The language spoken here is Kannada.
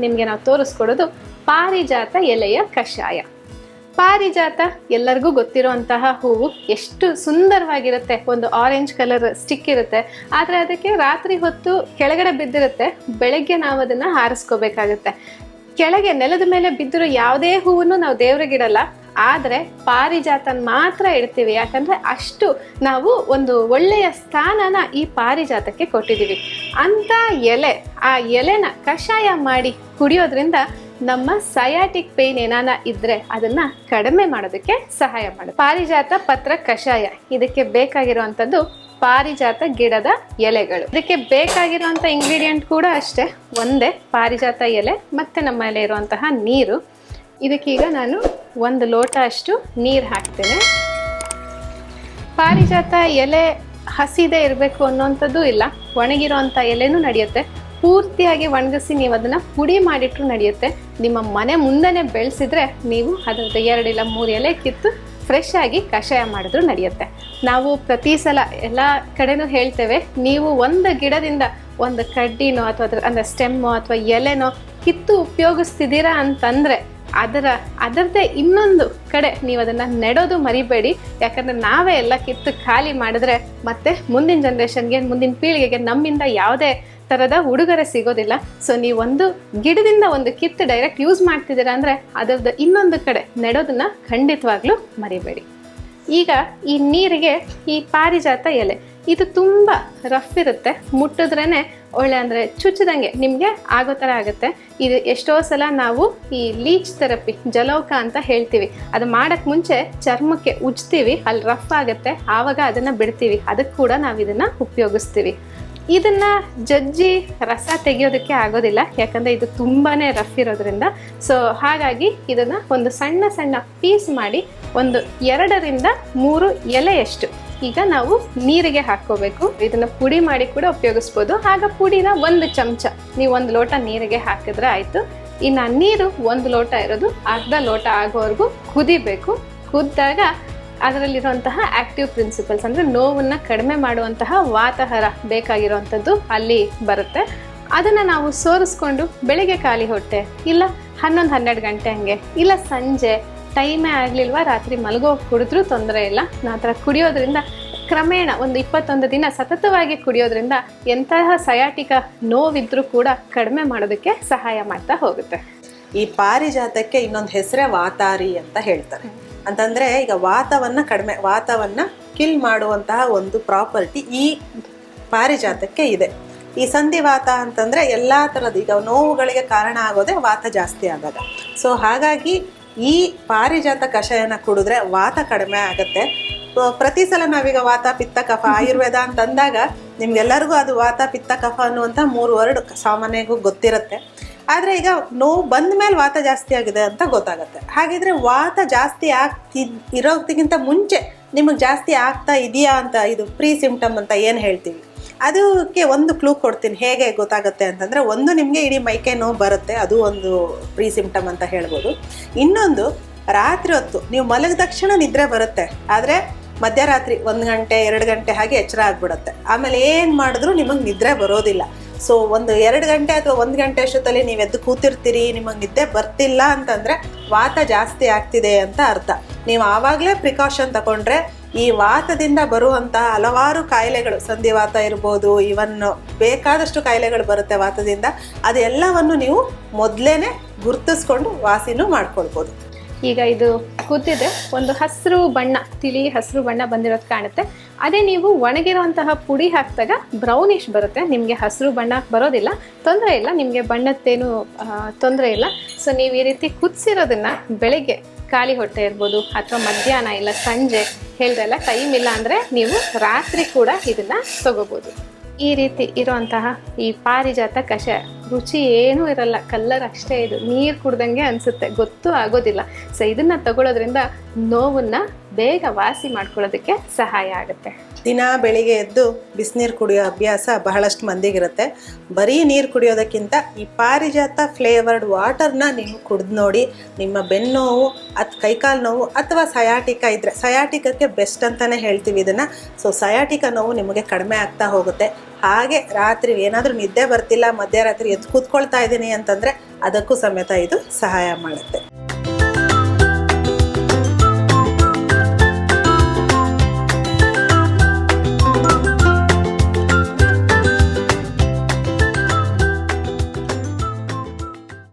ನಿಮಗೆ ನಾವು ತೋರಿಸ್ಕೊಡೋದು ಪಾರಿಜಾತ ಎಲೆಯ ಕಷಾಯ. ಪಾರಿಜಾತ ಎಲ್ಲರಿಗೂ ಗೊತ್ತಿರುವಂತಹ ಹೂವು ಎಷ್ಟು ಸುಂದರವಾಗಿರುತ್ತೆ. ಒಂದು ಆರೆಂಜ್ ಕಲರ್ ಸ್ಟಿಕ್ ಇರುತ್ತೆ. ಆದರೆ ಅದಕ್ಕೆ ರಾತ್ರಿ ಹೊತ್ತು ಕೆಳಗಡೆ ಬಿದ್ದಿರುತ್ತೆ. ಬೆಳಗ್ಗೆ ನಾವು ಅದನ್ನು ಹಾರಿಸ್ಕೋಬೇಕಾಗುತ್ತೆ. ಕೆಳಗೆ ನೆಲದ ಮೇಲೆ ಬಿದ್ದಿರೋ ಯಾವುದೇ ಹೂವನ್ನು ನಾವು ದೇವ್ರಿಗಿಡಲ್ಲ ಆದರೆ ಪಾರಿಜಾತನ ಮಾತ್ರ ಇಡ್ತೀವಿ. ಯಾಕಂದರೆ ಅಷ್ಟು ನಾವು ಒಂದು ಒಳ್ಳೆಯ ಸ್ಥಾನನ ಈ ಪಾರಿಜಾತಕ್ಕೆ ಕೊಟ್ಟಿದ್ದೀವಿ. ಅಂಥ ಎಲೆ, ಆ ಎಲೆನ ಕಷಾಯ ಮಾಡಿ ಕುಡಿಯೋದ್ರಿಂದ ನಮ್ಮ ಸಯಾಟಿಕ್ ಪೇನ್ ಏನಾನ ಇದ್ರೆ ಅದನ್ನ ಕಡಿಮೆ ಮಾಡೋದಕ್ಕೆ ಸಹಾಯ ಮಾಡುತ್ತೆ ಪಾರಿಜಾತ ಪತ್ರ ಕಷಾಯ, ಇದಕ್ಕೆ ಬೇಕಾಗಿರುವಂಥದ್ದು ಪಾರಿಜಾತ ಗಿಡದ ಎಲೆಗಳು. ಇದಕ್ಕೆ ಬೇಕಾಗಿರುವಂಥ ಇಂಗ್ರೀಡಿಯೆಂಟ್ ಕೂಡ ಅಷ್ಟೇ. ಒಂದೇ ಪಾರಿಜಾತ ಎಲೆ, ಮತ್ತೆ ನಮ್ಮಲ್ಲಿ ಇರುವಂತಹ ನೀರು. ಇದಕ್ಕೀಗ ನಾನು ಒಂದು ಲೋಟ ಅಷ್ಟು ನೀರು ಹಾಕ್ತೇನೆ. ಪಾರಿಜಾತ ಎಲೆ ಹಸಿದೇ ಇರಬೇಕು ಅನ್ನೋಂಥದ್ದು ಇಲ್ಲ. ಒಣಗಿರುವಂಥ ಎಲೆನೂ ನಡೆಯುತ್ತೆ. ಪೂರ್ತಿಯಾಗಿ ಒಣಗಿಸಿ ನೀವು ಅದನ್ನು ಪುಡಿ ಮಾಡಿಟ್ರು ನಡೆಯುತ್ತೆ. ನಿಮ್ಮ ಮನೆ ಮುಂದೆನೇ ಬೆಳೆಸಿದ್ರೆ ನೀವು ಅದರದ್ದು ಎರಡಿಲ್ಲ ಮೂರು ಎಲೆ ಕಿತ್ತು ಫ್ರೆಶ್ ಆಗಿ ಕಷಾಯ ಮಾಡಿದ್ರು ನಡೆಯುತ್ತೆ. ನಾವು ಪ್ರತಿ ಸಲ ಎಲ್ಲ ಕಡೆನೂ ಹೇಳ್ತೇವೆ, ನೀವು ಒಂದು ಗಿಡದಿಂದ ಒಂದು ಕಡ್ಡಿನೋ ಅಥವಾ ಅದ್ರ, ಅಂದರೆ ಸ್ಟೆಮ್ಮೋ ಅಥವಾ ಎಲೆನೋ ಕಿತ್ತು ಉಪಯೋಗಿಸ್ತಿದ್ದೀರಾ ಅಂತಂದರೆ ಅದರ ಅದರದ್ದೇ ಇನ್ನೊಂದು ಕಡೆ ನೀವು ಅದನ್ನು ನೆಡೋದು ಮರಿಬೇಡಿ. ಯಾಕಂದರೆ ನಾವೇ ಎಲ್ಲ ಕಿತ್ತು ಖಾಲಿ ಮಾಡಿದ್ರೆ ಮತ್ತೆ ಮುಂದಿನ ಜನ್ರೇಷನ್ಗೆ ಮುಂದಿನ ಪೀಳಿಗೆಗೆ ನಮ್ಮಿಂದ ಯಾವುದೇ ಥರದ ಉಡುಗೊರೆ ಸಿಗೋದಿಲ್ಲ. ಸೊ ನೀವು ಒಂದು ಗಿಡದಿಂದ ಒಂದು ಕಿತ್ತು ಡೈರೆಕ್ಟ್ ಯೂಸ್ ಮಾಡ್ತಿದ್ದೀರಾ ಅಂದರೆ ಅದರದ ಇನ್ನೊಂದು ಕಡೆ ನೆಡೋದನ್ನ ಖಂಡಿತವಾಗ್ಲೂ ಮರಿಬೇಡಿ. ಈಗ ಈ ನೀರಿಗೆ ಈ ಪಾರಿಜಾತ ಎಲೆ. ಇದು ತುಂಬ ರಫ್ ಇರುತ್ತೆ. ಮುಟ್ಟಿದ್ರೇ ಒಳ್ಳೆ ಅಂದರೆ ಚುಚ್ಚಿದಂಗೆ ನಿಮಗೆ ಆಗೋ ಥರ ಆಗುತ್ತೆ. ಇದು ಎಷ್ಟೋ ಸಲ ನಾವು ಈ ಲೀಚ್ ಥೆರಪಿ ಜಲೋಕ ಅಂತ ಹೇಳ್ತೀವಿ. ಅದು ಮಾಡೋಕ್ಕೆ ಮುಂಚೆ ಚರ್ಮಕ್ಕೆ ಉಜ್ತೀವಿ, ಅಲ್ಲಿ ರಫ್ ಆಗುತ್ತೆ. ಆವಾಗ ಅದನ್ನು ಬಿಡ್ತೀವಿ. ಅದಕ್ಕೆ ಕೂಡ ನಾವು ಇದನ್ನು ಉಪಯೋಗಿಸ್ತೀವಿ. ಇದನ್ನು ಜಜ್ಜಿ ರಸ ತೆಗೆಯೋದಕ್ಕೆ ಆಗೋದಿಲ್ಲ. ಯಾಕಂದರೆ ಇದು ತುಂಬಾ ರಫ್ ಇರೋದ್ರಿಂದ. ಸೊ ಹಾಗಾಗಿ ಇದನ್ನು ಒಂದು ಸಣ್ಣ ಸಣ್ಣ ಪೀಸ್ ಮಾಡಿ ಒಂದು ಎರಡರಿಂದ ಮೂರು ಎಲೆಯಷ್ಟು ಈಗ ನಾವು ನೀರಿಗೆ ಹಾಕೋಬೇಕು ಇದನ್ನ ಪುಡಿ ಮಾಡಿ ಕೂಡ ಉಪಯೋಗಿಸ್ಬೋದು. ಆಗ ಪುಡಿನ ಒಂದು ಚಮಚ, ನೀವು ಒಂದು ಲೋಟ ನೀರಿಗೆ ಹಾಕಿದ್ರೆ ಆಯ್ತು. ಇನ್ನು ನೀರು ಒಂದು ಲೋಟ ಇರೋದು. ಅರ್ಧ ಲೋಟ ಆಗೋವರೆಗೂ ಕುದಿಬೇಕು. ಕುದ್ದಾಗ ಅದರಲ್ಲಿರುವಂತಹ ಆಕ್ಟಿವ್ ಪ್ರಿನ್ಸಿಪಲ್ಸ್ ಅಂದರೆ ನೋವನ್ನು ಕಡಿಮೆ ಮಾಡುವಂತಹ ವಾತಾಹಾರ ಬೇಕಾಗಿರುವಂಥದ್ದು ಅಲ್ಲಿ ಬರುತ್ತೆ. ಅದನ್ನು ನಾವು ಸೋರಿಸ್ಕೊಂಡು ಬೆಳಿಗ್ಗೆ ಖಾಲಿ ಹೊಟ್ಟೆ, ಇಲ್ಲ ಹನ್ನೊಂದು ಹನ್ನೆರಡು ಗಂಟೆ ಹಂಗೆ, ಇಲ್ಲ ಸಂಜೆ ಟೈಮೇ ಆಗಲಿಲ್ವಾ? ರಾತ್ರಿ ಮಲಗೋ ಕುಡಿದ್ರೂ ತೊಂದರೆ ಇಲ್ಲ. ಆ ಥರ ಕುಡಿಯೋದ್ರಿಂದ ಕ್ರಮೇಣ ಒಂದು ಇಪ್ಪತ್ತೊಂದು ದಿನ ಸತತವಾಗಿ ಕುಡಿಯೋದ್ರಿಂದ ಎಂತಹ ಸಯಾಟಿಕ ನೋವಿದ್ರೂ ಕೂಡ ಕಡಿಮೆ ಮಾಡೋದಕ್ಕೆ ಸಹಾಯ ಮಾಡ್ತಾ ಹೋಗುತ್ತೆ. ಈ ಪಾರಿಜಾತಕ್ಕೆ ಇನ್ನೊಂದು ಹೆಸರೇ ವಾತಾರಿ ಅಂತ ಹೇಳ್ತಾರೆ. ಅಂತಂದ್ರೆ ಈಗ ವಾತವನ್ನ ಕಡಿಮೆ, ವಾತವನ್ನ ಕಿಲ್ ಮಾಡುವಂತಹ ಒಂದು ಪ್ರಾಪರ್ಟಿ ಈ ಪಾರಿಜಾತಕ್ಕೆ ಇದೆ. ಈ ಸಂಧಿವಾತ ಅಂತಂದ್ರೆ ಎಲ್ಲಾ ತರದ ಈಗ ನೋವುಗಳಿಗೆ ಕಾರಣ ಆಗೋದೇ ವಾತ ಜಾಸ್ತಿ ಆದಾಗ. ಸೊ ಹಾಗಾಗಿ ಈ ಪಾರಿಜಾತ ಕಷಾಯನ ಕುಡಿದ್ರೆ ವಾತ ಕಡಿಮೆ ಆಗುತ್ತೆ. ಪ್ರತಿ ಸಲ ನಾವೀಗ ವಾತ ಪಿತ್ತ ಕಫ ಆಯುರ್ವೇದ ಅಂತ ಅಂದಾಗ ನಿಮ್ಗೆಲ್ಲರಿಗೂ ಅದು ವಾತ ಪಿತ್ತ ಕಫ ಅನ್ನುವಂಥ ಮೂರು ವರ್ಡ್ ಸಾಮಾನ್ಯಗೂ ಗೊತ್ತಿರುತ್ತೆ. ಆದರೆ ಈಗ ನೋವು ಬಂದ ಮೇಲೆ ವಾತ ಜಾಸ್ತಿ ಆಗಿದೆ ಅಂತ ಗೊತ್ತಾಗುತ್ತೆ. ಹಾಗಿದ್ರೆ ವಾತ ಜಾಸ್ತಿ ಆಗ್ತಿ ಇರೋದಕ್ಕಿಂತ ಮುಂಚೆ ನಿಮಗೆ ಜಾಸ್ತಿ ಆಗ್ತಾ ಇದೆಯಾ ಅಂತ ಇದು ಪ್ರೀ ಸಿಂಪ್ಟಮ್ ಅಂತ ಏನು ಹೇಳ್ತೀವಿ? ಅದಕ್ಕೆ ಒಂದು ಕ್ಲೂ ಕೊಡ್ತೀನಿ. ಹೇಗೆ ಗೊತ್ತಾಗುತ್ತೆ ಅಂತಂದರೆ ಒಂದು ನಿಮಗೆ ಇಡೀ ಮೈಕೈ ನೋವು ಬರುತ್ತೆ. ಅದು ಒಂದು ಪ್ರೀ ಸಿಂಪ್ಟಮ್ ಅಂತ ಹೇಳ್ಬೋದು. ಇನ್ನೊಂದು, ರಾತ್ರಿ ಹೊತ್ತು ನೀವು ಮಲಗಿದ ತಕ್ಷಣ ನಿದ್ರೆ ಬರುತ್ತೆ. ಆದರೆ ಮಧ್ಯರಾತ್ರಿ ಒಂದು ಗಂಟೆ, ಎರಡು ಗಂಟೆ ಹಾಗೆ ಎಚ್ಚರ ಆಗ್ಬಿಡುತ್ತೆ. ಆಮೇಲೆ ಏನು ಮಾಡಿದ್ರೂ ನಿಮಗೆ ನಿದ್ರೆ ಬರೋದಿಲ್ಲ. ಸೊ ಒಂದು ಎರಡು ಗಂಟೆ ಅಥವಾ ಒಂದು ಗಂಟೆ ಅಷ್ಟೊತ್ತಲ್ಲಿ ನೀವು ಎದ್ದು ಕೂತಿರ್ತೀರಿ, ನಿಮಗೆ ನಿದ್ದೆ ಬರ್ತಿಲ್ಲ ಅಂತಂದರೆ ವಾತ ಜಾಸ್ತಿ ಆಗ್ತಿದೆ ಅಂತ ಅರ್ಥ. ನೀವು ಆವಾಗಲೇ ಪ್ರಿಕಾಷನ್ ತಗೊಂಡ್ರೆ ಈ ವಾತದಿಂದ ಬರುವಂತಹ ಹಲವಾರು ಕಾಯಿಲೆಗಳು ಸಂಧಿವಾತ ಇರ್ಬೋದು ಇವನ್ ಬೇಕಾದಷ್ಟು ಕಾಯಿಲೆಗಳು ಬರುತ್ತೆ ವಾತದಿಂದ. ಅದೆಲ್ಲವನ್ನು ನೀವು ಮೊದಲೇನೆ ಗುರ್ತಿಸ್ಕೊಂಡು ವಾಸಿನೂ ಮಾಡ್ಕೊಳ್ಬೋದು. ಈಗ ಇದು ಕೂತಿದೆ, ಒಂದು ಹಸಿರು ಬಣ್ಣ, ತಿಳಿ ಹಸಿರು ಬಣ್ಣ ಬಂದಿರೋದು ಕಾಣುತ್ತೆ. ಅದೇ ನೀವು ಒಣಗಿರುವಂತಹ ಪುಡಿ ಹಾಕಿದಾಗ ಬ್ರೌನಿಶ್ ಬರುತ್ತೆ, ನಿಮಗೆ ಹಸಿರು ಬಣ್ಣ ಬರೋದಿಲ್ಲ, ತೊಂದರೆ ಇಲ್ಲ, ನಿಮಗೆ ಬಣ್ಣದ್ದೇನು ತೊಂದರೆ ಇಲ್ಲ. ಸೊ ನೀವು ಈ ರೀತಿ ಕುದಿಸಿರೋದನ್ನ ಬೆಳಿಗ್ಗೆ ಖಾಲಿ ಹೊಟ್ಟೆ ಇರ್ಬೋದು ಅಥವಾ ಮಧ್ಯಾಹ್ನ ಇಲ್ಲ ಸಂಜೆ ಹೇಳ್ದಲ್ಲ ಟೈಮ್ ಇಲ್ಲ ಅಂದರೆ ನೀವು ರಾತ್ರಿ ಕೂಡ ಇದನ್ನು ತಗೋಬೋದು. ಈ ರೀತಿ ಇರುವಂತಹ ಈ ಪಾರಿಜಾತ ಕಷಾಯ, ರುಚಿ ಏನೂ ಇರಲ್ಲ, ಕಲ್ಲರ್ ಅಷ್ಟೇ ಇದು, ನೀರು ಕುಡ್ದಂಗೆ ಅನಿಸುತ್ತೆ, ಗೊತ್ತೂ ಆಗೋದಿಲ್ಲ. ಸೊ ಇದನ್ನು ತಗೊಳ್ಳೋದ್ರಿಂದ ನೋವನ್ನ ಬೇಗ ವಾಸಿ ಮಾಡ್ಕೊಳ್ಳೋದಕ್ಕೆ ಸಹಾಯ ಆಗುತ್ತೆ. ದಿನ ಬೆಳಿಗ್ಗೆ ಎದ್ದು ಬಿಸಿನೀರು ಕುಡಿಯೋ ಅಭ್ಯಾಸ ಬಹಳಷ್ಟು ಮಂದಿಗಿರುತ್ತೆ. ಬರೀ ನೀರು ಕುಡಿಯೋದಕ್ಕಿಂತ ಈ ಪಾರಿಜಾತ ಫ್ಲೇವರ್ಡ್ ವಾಟರ್ನ ನೀವು ಕುಡಿದು ನೋಡಿ ನಿಮ್ಮ ಬೆನ್ನೋವು ಅದು ಕೈಕಾಲು ನೋವು ಅಥವಾ ಸಯಾಟಿಕ ಇದ್ದರೆ ಸಯಾಟಿಕಕ್ಕೆ ಬೆಸ್ಟ್ ಅಂತಲೇ ಹೇಳ್ತೀವಿ ಇದನ್ನು. ಸೊ ಸಯಾಟಿಕ ನೋವು ನಿಮಗೆ ಕಡಿಮೆ ಆಗ್ತಾ ಹೋಗುತ್ತೆ. ಹಾಗೆ ರಾತ್ರಿ ಏನಾದರೂ ನಿದ್ದೆ ಬರ್ತಿಲ್ಲ, ಮಧ್ಯರಾತ್ರಿ ಎದ್ದು ಕೂತ್ಕೊಳ್ತಾ ಇದ್ದೀನಿ ಅಂತಂದರೆ ಅದಕ್ಕೂ ಸಮೇತ ಇದು ಸಹಾಯ ಮಾಡುತ್ತೆ.